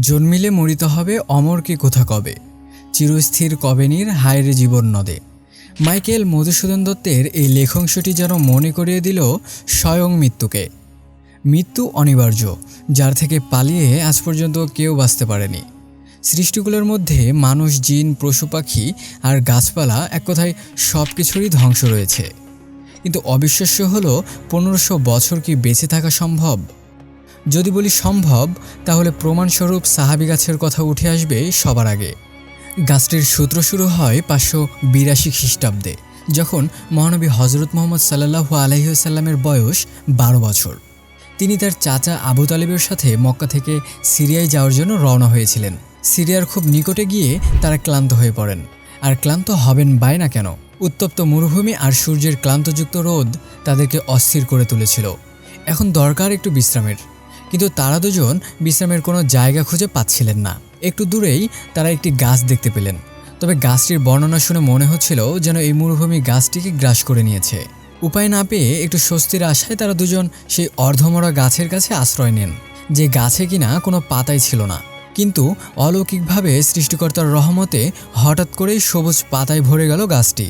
জন্মিলে মরিতে হবে অমর কি কোথা কবে? চিরস্থির কবেনীর হায়রে জীবন নদে? মাইকেল মধুসূদন দত্তের এই লেখাংশটি যেন মনে করিয়ে দিল স্বয়ং মৃত্যুকে। মৃত্যু অনিবার্য, যার থেকে পালিয়ে আজ পর্যন্ত কেউ বাঁচতে পারেনি। সৃষ্টিগুলোর মধ্যে মানুষ, জিন, পশু পাখি আর গাছপালা এক কথায় সব কিছুরই ধ্বংস রয়েছে। কিন্তু অবিশ্বাস্য হলো, পনেরোশো বছর কি বেঁচে থাকা সম্ভব? যদি বলি সম্ভব, তাহলে প্রমাণস্বরূপ সাহাবি গাছের কথা উঠে আসবে সবার আগে। গাছটির সূত্র শুরু হয় পাঁচশো বিরাশি খ্রিস্টাব্দে, যখন মহানবী হজরত মোহাম্মদ সাল্লাহু আলহিউসাল্লামের বয়স বারো বছর। তিনি তার চাচা আবু তালেবের সাথে মক্কা থেকে সিরিয়ায় যাওয়ার জন্য রওনা হয়েছিলেন। সিরিয়ার খুব নিকটে গিয়ে তারা ক্লান্ত হয়ে পড়েন। আর ক্লান্ত হবেন বাই না কেন? উত্তপ্ত মরুভূমি আর সূর্যের ক্লান্তযুক্ত রোদ তাদেরকে অস্থির করে তুলেছিল। এখন দরকার একটু বিশ্রামের। কিন্তু তারা দুজন বিশ্রামের কোনো জায়গা খুঁজে পাচ্ছিলেন না। একটু দূরেই তারা একটি গাছ দেখতে পেলেন। তবে গাছটির বর্ণনা শুনে মনে হচ্ছিল যেন এই মরুভূমি গাছটিকে গ্রাস করে নিয়েছে। উপায় না পেয়ে একটু স্বস্তির আশায় তারা দুজন সেই অর্ধমরা গাছের কাছে আশ্রয় নেন, যে গাছে কিনা কোনো পাতাই ছিল না। কিন্তু অলৌকিকভাবে সৃষ্টিকর্তার রহমতে হঠাৎ করেই সবুজ পাতায় ভরে গেল গাছটি।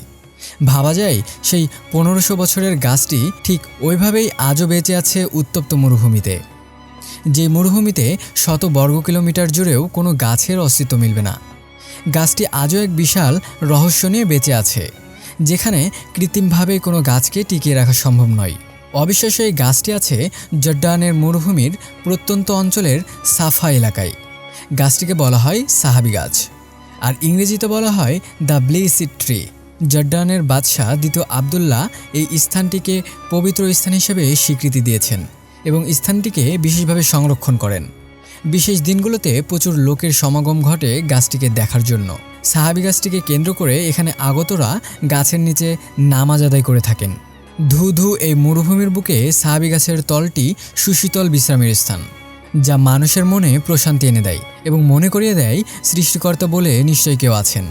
ভাবা যায় সেই পনেরোশো বছরের গাছটি ঠিক ওইভাবেই আজও বেঁচে আছে উত্তপ্ত মরুভূমিতে। যে মরুভূমিতে শত বর্গ কিলোমিটার জুড়েও কোনো গাছের অস্তিত্ব মিলবে না। গাছটি আজও এক বিশাল রহস্য নিয়ে বেঁচে আছে, যেখানে কৃত্রিমভাবে কোনো গাছকে টিকিয়ে রাখা সম্ভব নয়। অবিশ্বাস্য এই গাছটি আছে জর্ডানের মরুভূমির প্রত্যন্ত অঞ্চলের সাফা এলাকায়। গাছটিকে বলা হয় সাহাবি গাছ, আর ইংরেজিতে বলা হয় দ্য ব্লেসিড ট্রি। জর্ডানের বাদশাহ দ্বিতীয় আবদুল্লাহ এই স্থানটিকে পবিত্র স্থান হিসেবে স্বীকৃতি দিয়েছেন। এবং স্থানটিকে বিশেষভাবে সংরক্ষণ করেন। বিশেষ দিনগুলোতে প্রচুর লোকের সমাগম ঘটে গাছটিকে দেখার জন্য। সাহাবি গাছটিকে কেন্দ্র করে এখানে আগতরা গাছের নিচে নামাজ আদায় করে থাকেন। ধু ধু এই মরুভূমির বুকে সাহাবি গাছের তলটি সুশীতল বিশ্রামের স্থান, যা মানুষের মনে প্রশান্তি এনে দেয় এবং মনে করিয়ে দেয় সৃষ্টিকর্তা বলে নিশ্চয়ই কেউ আছেন।